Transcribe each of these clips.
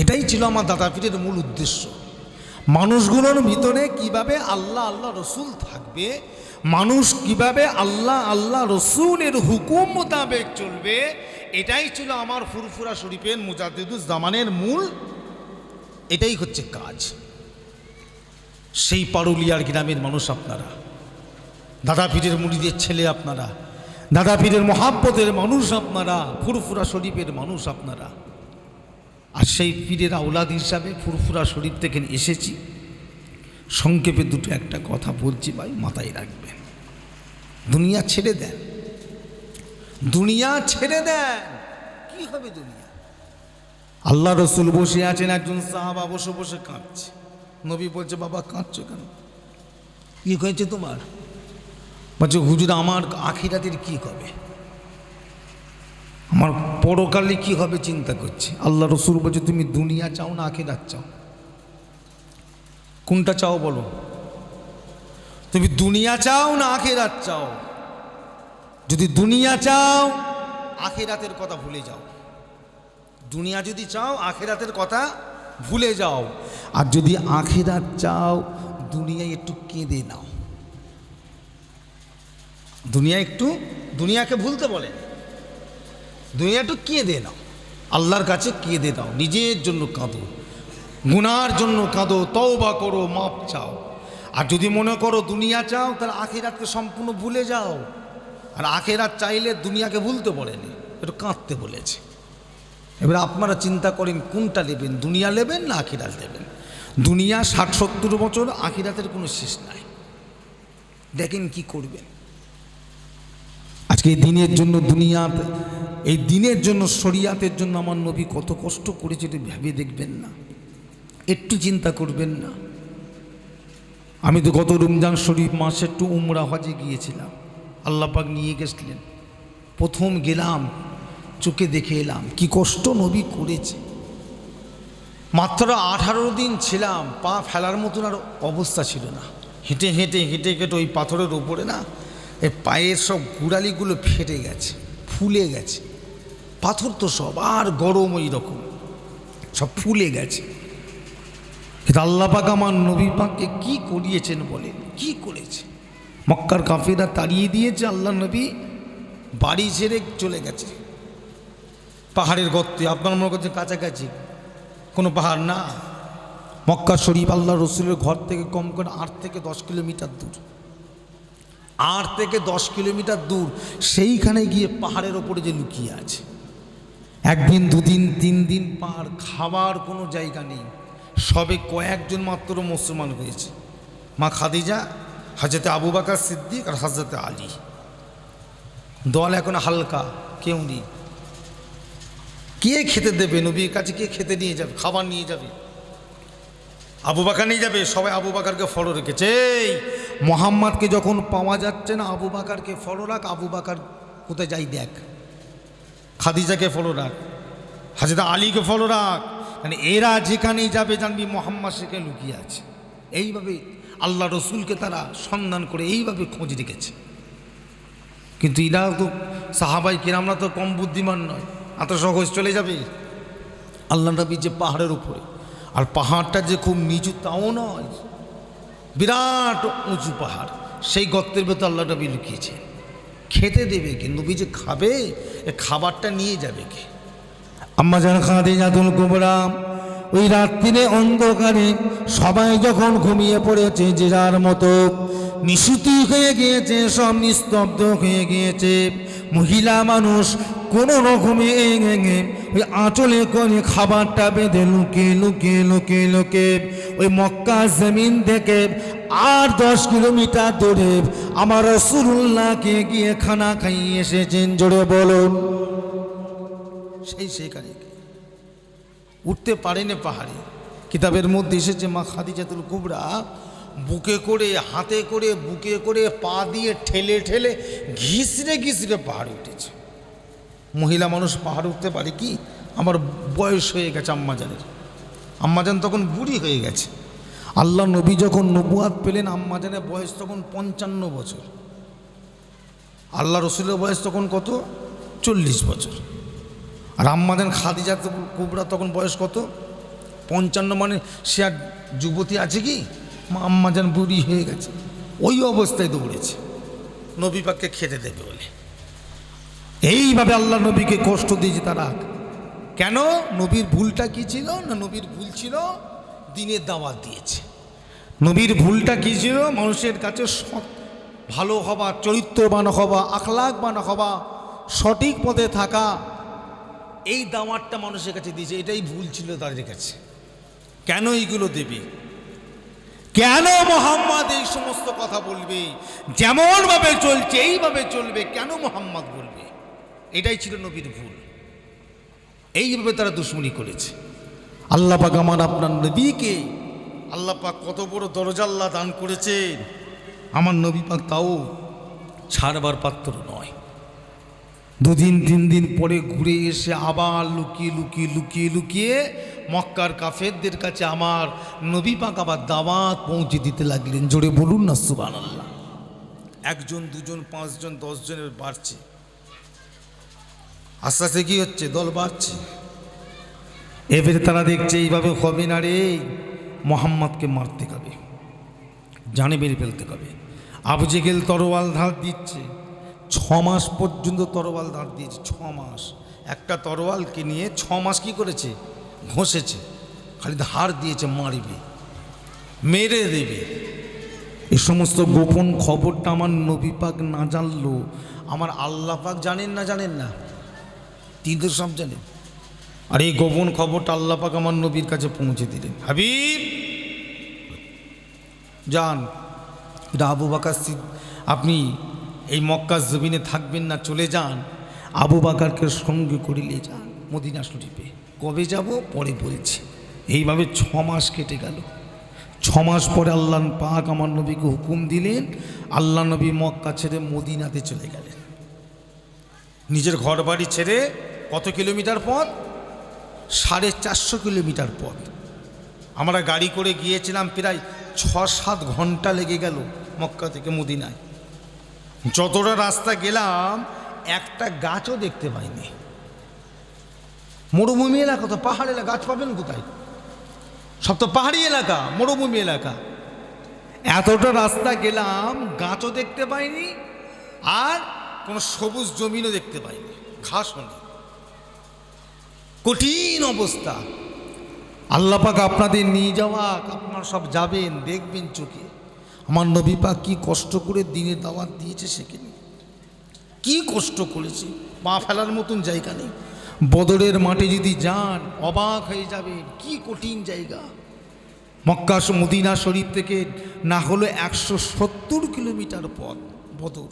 এটাই ছিল আমার দাদা পীরের মূল উদ্দেশ্য। মানুষগুলোর ভিতরে কীভাবে আল্লাহ আল্লাহ রসুল থাকবে, মানুষ কীভাবে আল্লাহ আল্লাহ রসুলের হুকুম মোতাবেক চলবে, এটাই ছিল আমার ফুরফুরা শরীফের মুজাদ্দিদুজ জামানের মূল, এটাই হচ্ছে কাজ। সেই পারুলিয়ার গ্রামের মানুষ আপনারা, দাদা পীরের মুড়িদের ছেলে আপনারা, দাদা পীরের মহাব্বতের মানুষ আপনারা, ফুরফুরা শরীফের মানুষ আপনারা। আর সেই পীরের আউলাদ হিসাবে ফুরফুরা শরীফ থেকে এসেছি। সংক্ষেপে দুটো একটা কথা বলছি ভাই, মাথায় রাখবেন। দুনিয়া ছেড়ে দেন। দুনিয়া ছেড়ে দেন। কি হবে দুনিয়া? আল্লাহ রসুল বসে আছেন, একজন সাহাবা বসে বসে কাঁদছে। নবী বলছে, বাবা, কাঁদছো কেন? কি হয়েছে তোমার? বলছে, হুজুর, আমার আখিরাতের কি হবে আমার পরকালে কি হবে চিন্তা করছি? আল্লাহ রসুল বলছে, তুমি দুনিয়া চাও না আখিরাত চাও? কোনটা চাও বলো? তুমি দুনিয়া চাও না আখেরাত চাও? যদি দুনিয়া চাও, আখেরাতের কথা ভুলে যাও। দুনিয়া যদি চাও, আখেরাতের কথা ভুলে যাও। আর যদি আখেরাত চাও দুনিয়ায় একটু কেঁদে নাও। দুনিয়া একটু দুনিয়াকে ভুলতে বলেন দুনিয়া একটু দিয়ে নাও? আল্লাহর কাছে কে দিয়ে দাও? নিজের জন্য কাঁদো। গুনার জন্য কাঁদো। তওবা করো মাপ চাও। আর যদি মনে করো দুনিয়া চাও, তাহলে আখেরাতকে সম্পূর্ণ ভুলে যাও। আর আখেরাত চাইলে দুনিয়াকে ভুলতে বলেনি, একটু কাঁদতে বলেছে। এবার আপনারা চিন্তা করেন, কোনটা নেবেন? দুনিয়া নেবেন না আখিরাত নেবেন? দুনিয়া ষাট সত্তর বছর আখিরাতের কোনো শেষ নাই। দেখেন কি করবেন। আজকে দিনের জন্য দুনিয়াতে এই দিনের জন্য, শরিয়াতের জন্য আমার নবী কত কষ্ট করেছে, এটা ভেবে দেখবেন না। একটু চিন্তা করবেন না। আমি তো গত রমজান শরীফ মাসে একটু উমরা হজে গিয়েছিলাম। আল্লাপাক নিয়ে গেছিলেন। প্রথম গেলাম, চোখে দেখে এলাম, কি কষ্ট নবী করেছে। মাত্র আঠারো দিন ছিলাম, পা ফেলার মতন আর অবস্থা ছিল না। হেঁটে হেঁটে হেঁটে হেঁটে ওই পাথরের উপরে না এই পায়ের সব গুড়ালিগুলো ফেটে গেছে, ফুলে গেছে। পাথর তো সব আর গরম ওই রকম, সব ফুলে গেছে। কিন্তু আল্লাহ পাক আমার নবী পাককে কী করিয়েছেন বলেন? কি করেছে? মক্কার কাফিরা তাড়িয়ে দিয়েছে আল্লাহ নবী, বাড়ি ছেড়ে চলে গেছে। পাহাড়ের গর্তে, আপনার মনে করছেন কাছাকাছি? কোনো পাহাড় না? মক্কা শরীফ আল্লাহ রসুলের ঘর থেকে কম করে আট থেকে দশ কিলোমিটার দূর। আট থেকে দশ কিলোমিটার দূর, সেইখানে গিয়ে পাহাড়ের ওপরে যে লুকিয়ে আছে। একদিন, দুদিন, তিন দিন পার খাবার কোনো জায়গা নেই। সবে কয়েকজন মাত্র মুসলমান হয়েছে। মা খাদিজা হাজরতে আবু বাকার সিদ্দিক আর হাজরতে আলী। দল এখন হালকা, কেউ নেই। কে খেতে দেবে নবীর কাছে? কে খেতে নিয়ে যাবে? খাবার নিয়ে যাবে? আবু বাকার নিয়ে যাবে? সবাই আবু বাকারকে ফলো রেখেছে। মোহাম্মদকে যখন পাওয়া যাচ্ছে না, আবু বাকারকে ফলো রাখ, আবু বাকার কোথায় যাই দেখ। খাদিজাকে ফলো রাখ, হাজরত আলীকে ফলো রাখ। মানে এরা যেখানেই যাবে জানবি মোহাম্মদ সেখানে লুকিয়ে আছে। এইভাবে আল্লাহ রসুলকে তারা সন্ধান করে এইভাবে খোঁজ রেখেছে। কিন্তু এরা তো সাহাবাই কিরামরা তো কম বুদ্ধিমান নয়, এত সহজ চলে যাবে। আল্লাহ নবী যে পাহাড়ের উপরে, আর পাহাড়টা যে খুব নিচু, তাও নয়। বিরাট উঁচু পাহাড়। সেই গর্তের ভেতর আল্লাহ নবী লুকিয়েছে। খেতে দেবে কে? নবী যে খাবে খাবারটা নিয়ে যাবে কে? আম্মা জান খাদে জাতুল কুবরাম ওই রাত্রিরে অন্ধকারে সবাই যখন ঘুমিয়ে পড়েছে যে যার মতো, নিশুতি হয়ে গিয়েছে, সব নিস্তব্ধ হয়ে গিয়েছে। মহিলা মানুষ কোনো রকমে এঙে ওই আঁচলে করে খাবারটা বেঁধে লুকে লুকে লুকে লুকে ওই মক্কা জমিন থেকে আর দশ কিলোমিটার দূরে আমার রসুল্লাহকে গিয়ে খানা খাইয়ে এসেছেন, জোরে বলুন। সেই সেখানে উঠতে পারেনি পাহাড়ে। কিতাবের মধ্যে এসেছে মা খাদিজাতুল কুবরা, বুকে করে, হাতে করে, বুকে করে পা দিয়ে ঠেলে ঠেলে ঘিসড়ে ঘিসড়ে পাহাড়ে উঠেছে। মহিলা মানুষ পাহাড়ে উঠতে পারে কি? আমার বয়স হয়ে গেছে আম্মাজানের। আম্মাজান তখন বুড়ি হয়ে গেছে। আল্লাহ নবী যখন নবুয়াদ পেলেন, আম্মাজানের বয়স তখন পঞ্চান্ন বছর। আল্লাহ রসুলের বয়স তখন কত? চল্লিশ বছর। আর আম্মাজান খাদিজা কুবরা তখন বয়স কত? পঞ্চান্ন মানে সে আর যুবতী আছে কি? মা আম্মা যেন বুড়ি হয়ে গেছে। ওই অবস্থায় দৌড়েছে। নবী পাককে খেতে দেবে বলে। এইভাবে আল্লাহ নবীকে কষ্ট দিয়েছে তারা কেন? নবীর ভুলটা কি ছিল না নবীর ভুল ছিল? দিনের দাওয়াত দিয়েছে। নবীর ভুলটা কি ছিল? মানুষের কাছে সৎ, ভালো হওয়া, চরিত্রবান হওয়া, আখলাকবান হওয়া, সঠিক পথে থাকা, এই দাওয়াতটা মানুষের কাছে দিয়েছে। এটাই ভুল ছিল তাদের কাছে। কেন এইগুলো দেবে? কেন মোহাম্মদ এই সমস্ত কথা বলবে? যেমনভাবে চলছে, এইভাবে চলবে, কেন মোহাম্মদ বলবে? এটাই ছিল নবীর ভুল। এইভাবে তারা দুশ্মনী করেছে। আল্লাহ পাক আমার আপনার নবীকে আল্লাহ পাক কত বড় দরজা আল্লাহ দান করেছেন। আমার নবী পাক তাও ছাড়বার পাত্র নয়। দুদিন তিন দিন পরে ঘুরে এসে আবার লুকিয়ে লুকিয়ে লুকিয়ে লুকিয়ে মক্কার কাফেরদের কাছে আমার নবী পাক আবার দাওয়াত পৌঁছে দিতে লাগলেন। জোরে বলুন না সুবান আল্লাহ একজন দুজন পাঁচজন দশজনের বাড়ছে। আস্তে আস্তে কী হচ্ছে? দল বাড়ছে। এবারে তারা দেখছে এইভাবে হবে না রে মোহাম্মদকে মারতে হবে জানে বেরিয়ে ফেলতে হবে আবু জেগেল তরোয়াল ধার দিচ্ছে, ছ মাস পর্যন্ত তরোয়াল ধার দিয়েছে, ছ মাস। একটা তরোয়ালকে নিয়ে ছ মাস কি করেছে? ঘষেছে, খালি ধার দিয়েছে, মারবে, মেরে দেবে। এ সমস্ত গোপন খবরটা আমার নবী পাক না জানলো, আমার আল্লাহ পাক জানেন না জানেন না? তিনি তো সব জানেন আর এই গোপন খবরটা আল্লাহ পাক আমার নবীর কাছে পৌঁছে দিলেন। হাবিব! যান, এটা আবু বাকার আপনি এই মক্কা জমিনে থাকবেন না, চলে যান। আবু বাকারকে সঙ্গে করে নিয়ে যান, মদিনা শরীফে। কবে যাব? পরে বলছি। এইভাবে ছ মাস কেটে গেল। ছ মাস পরে আল্লাহ পাক আমার নবীকে হুকুম দিলেন, আল্লাহ নবী মক্কা ছেড়ে মদিনাতে চলে গেলেন। নিজের ঘর বাড়ি ছেড়ে কত কিলোমিটার পথ? সাড়ে চারশো কিলোমিটার পথ। আমরা গাড়ি করে গিয়েছিলাম প্রায় ছ সাত ঘণ্টা লেগে গেল মক্কা থেকে মদিনায়। যতটা রাস্তা গেলাম, একটা গাছও দেখতে পাইনি। মরুভূমি এলাকা তো, পাহাড় এলাকা, গাছ পাবেন কোথায়? সব তো পাহাড়ি এলাকা, মরুভূমি এলাকা। এতটা রাস্তা গেলাম, গাছও দেখতে পাইনি, আর কোনো সবুজ জমিনও দেখতে পাইনি। ঘাসও নেই। কঠিন অবস্থা। আল্লাহ পাক আপনাদের নিয়ে যাওয়া, আপনারা সব যাবেন, দেখবেন চোখে। আমার নবী পাক কি কষ্ট করে দিনের দাওয়াত দিয়েছে সেখানে কি কষ্ট করেছে? পা ফেলার মতন জায়গা নেই। বদরের মাঠে যদি যান, অবাক হয়ে যাবেন, কি কঠিন জায়গা। মক্কা মদিনা শরীফ থেকে না হলো একশো সত্তর কিলোমিটার পথ বদর।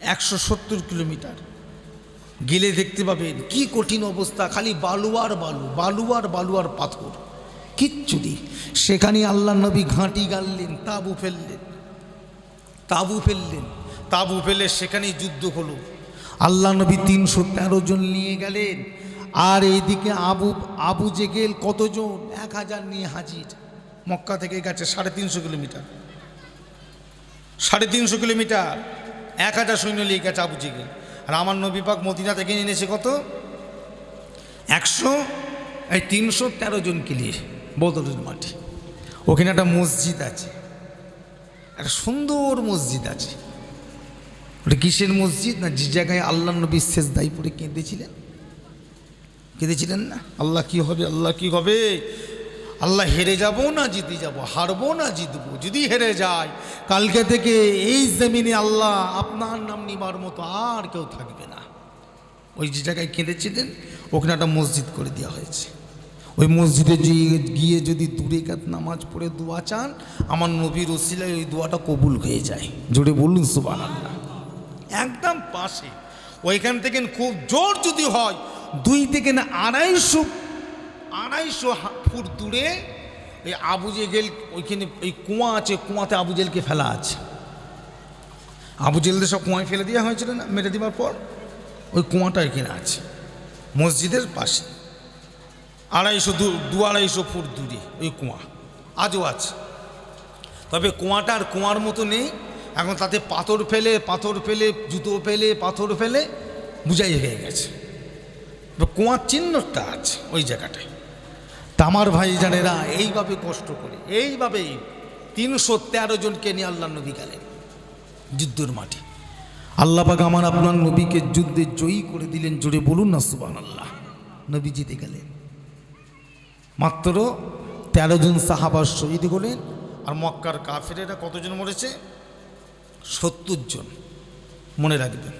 একশো সত্তর কিলোমিটার। গেলে দেখতে পাবেন কি কঠিন অবস্থা, খালি বালুয়ার বালু, বালুয়ার বালুয়ার পাথর। কিচ্ছু নেই। সেখানে আল্লাহ নবী ঘাঁটি গাড়লেন তাবু ফেললেন। তাবু ফেললেন। তাবু ফেলে সেখানেই যুদ্ধ হলো। আল্লাহ নবী তিনশো তেরো জন নিয়ে গেলেন। আর এইদিকে আবু আবু জেগেল কতজন? এক হাজার নিয়ে হাজির। মক্কা থেকে গেছে সাড়ে তিনশো কিলোমিটার। সাড়ে তিনশো কিলোমিটার। এক হাজার সৈন্য নিয়ে গেছে আবু জেগেল। আর আমার নবী পাক মদিনা থেকে এনেছে কত? একশো, এই তিনশো তেরো জনকে নিয়ে বদরের মাঠে ওখানে একটা মসজিদ আছে। একটা সুন্দর মসজিদ আছে। ওটা কিসের মসজিদ না? যে জায়গায় আল্লাহ নবী শেষ দায়ী পরে কেঁদেছিলেন। কেঁদেছিলেন না? আল্লাহ কি হবে? আল্লাহ কি হবে? আল্লাহ হেরে যাব না জিতে যাব, হারবো না জিতবো, যদি হেরে যায়, কালকে থেকে এই জমিনে আল্লাহ আপনার নাম নিবার মতো আর কেউ থাকবে না। ওই যে জায়গায় কেঁদেছিলেন ওখানে একটা মসজিদ করে দেওয়া হয়েছে। ওই মসজিদে গিয়ে যদি দূরে কাত নামাজ পড়ে দোয়া চান, আমার নবীর ওসিলায় ওই দোয়াটা কবুল হয়ে যায়। জোরে বলুন আল্লাহ একদম পাশে। ওইখান থেকে খুব জোর যদি হয়, দুই থেকে না আড়াইশো আড়াইশো ফুট দূরে এই আবু জেগেল ওইখানে এই কুয়া আছে, কুয়াতে আবু জেলকে ফেলা আছে। আবু জেলদের সব কুয়ায় ফেলে দেওয়া হয়েছিল না, মেরে দেওয়ার পর? ওই কুয়াটা এখানে আছে, মসজিদের পাশে। আড়াইশো দু দু আড়াইশো ফুট দূরে ওই কুয়া, আজও আছে। তবে কুয়াটা আর কুয়ার মতো নেই, এখন তাতে পাথর ফেলে পাথর ফেলে, জুতো ফেলে, পাথর ফেলে, বুঝাই হয়ে গেছে। কুয়ার চিহ্নটা আছে ওই জায়গাটায়। তামার ভাই জানেরা এইভাবে কষ্ট করে, এইভাবেই তিনশো তেরো জনকে নিয়ে আল্লাহ নবী গেলেন যুদ্ধের মাঠে। আল্লাহ পাক আমার আপনার নবীকে যুদ্ধে জয়ী করে দিলেন, জোরে বলুন না সুবান আল্লাহ নবী জিতে গেলেন। মাত্র তেরো জন সাহাবা শহীদ হলেন আর মক্কার কাফেরেরা কতজন মরেছে? সত্তর জন, মনে রাখবেন।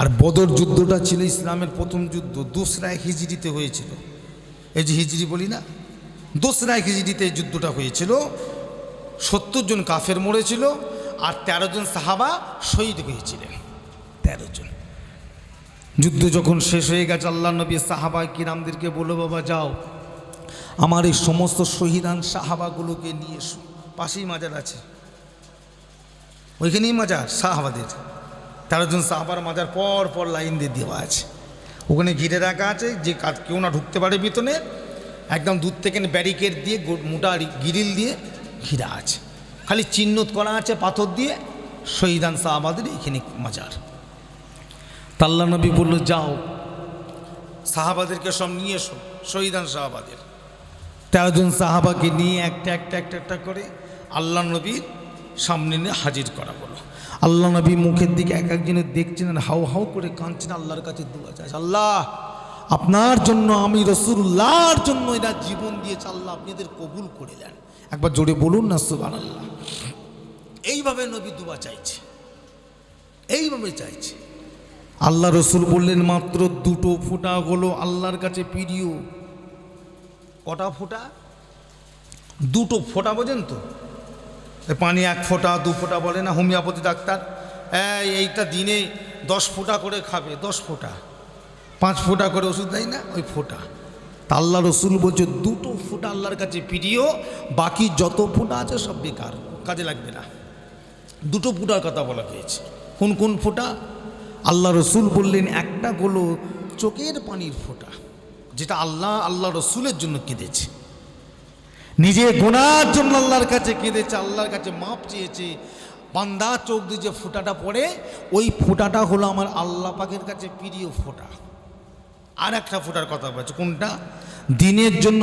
আর বদর যুদ্ধটা ছিল ইসলামের প্রথম যুদ্ধ দোসরা হিজড়িতে হয়েছিল। এই যে হিজড়ি বলি না, দোসরা হিজড়িতে যুদ্ধটা হয়েছিল, সত্তর জন কাফের মরেছিল আর তেরো জন সাহাবা শহীদ হয়েছিলেন, তেরো জন। যুদ্ধ যখন শেষ হয়ে গেছে আল্লাহ নবী সাহাবা কিরামদেরকে বলো বাবা, যাও, আমার এই সমস্ত শহীদান সাহাবাগুলোকে নিয়ে এসো, পাশেই মাজার আছে, ওইখানেই মাজার সাহাবাদের, তেরো জন সাহাবার মাজার পর পর লাইন দিয়ে দেওয়া আছে। ওখানে ঘিরে রাখা আছে, যে কাজ কেউ না ঢুকতে পারে ভিতরে। একদম দূর থেকে ব্যারিকেড দিয়ে মোটা গিরিল দিয়ে ঘিরা আছে। খালি চিহ্নত করা আছে পাথর দিয়ে, শহীদান সাহাবাদের এখানে মাজার। তাল্লা নবী বলল, যাও, সাহাবাদেরকে সব নিয়ে এসো, শহীদান সাহাবাদের তেরোজন সাহাবাকে নিয়ে একটা একটা একটা একটা করে আল্লাহ নবীর সামনে নিয়ে হাজির করা হলো। আল্লাহ নবী মুখের দিকে এক একজনের দেখছেন হাউ হাউ করে কাঁদছেন, আল্লাহর কাছে দোয়া চাইছে আল্লাহ, আপনার জন্য আমি রসুল্লাহর জন্য এরা জীবন দিয়েছে, আল্লাহ আপনি এদের কবুল করে দেন একবার জোরে বলুন না সুবান আল্লাহ এইভাবে নবী দোয়া চাইছে। এইভাবে চাইছে। আল্লাহ রসুল বললেন, মাত্র দুটো ফোঁটা হলো আল্লাহর কাছে প্রিয় কটা ফোঁটা? দুটো ফোঁটা বোঝেন তো? পানি এক ফোঁটা, দু ফোঁটা বলে না, হোমিওপ্যাথি ডাক্তার। এই, এইটা দিনে দশ ফোঁটা করে খাবে, দশ ফোঁটা। পাঁচ ফোঁটা করে ওষুধ দেয় না, ওই ফোঁটা। তা আল্লাহ রসুল বলছে, দুটো ফোঁটা আল্লাহর কাছে প্রিয় বাকি যত ফোঁটা আছে সব বেকার, কাজে লাগবে না। দুটো ফোঁটার কথা বলা হয়েছে। কোন কোন ফোঁটা? আল্লাহ রসুল বললেন, একটা হলো চোখের পানির ফোঁটা, যেটা আল্লাহ আল্লাহ রসুলের জন্য কেঁদেছে। নিজে গোনার জন্য আল্লাহর কাছে কেঁদেছে, আল্লাহর কাছে মাপ চেয়েছে। বান্দা চোখ দিয়ে যে ফোঁটাটা পড়ে, ওই ফোঁটাটা হলো আমার আল্লাহ পাকের কাছে প্রিয় ফোঁটা। আর একটা ফোঁটার কথা বলছে, কোনটা? দিনের জন্য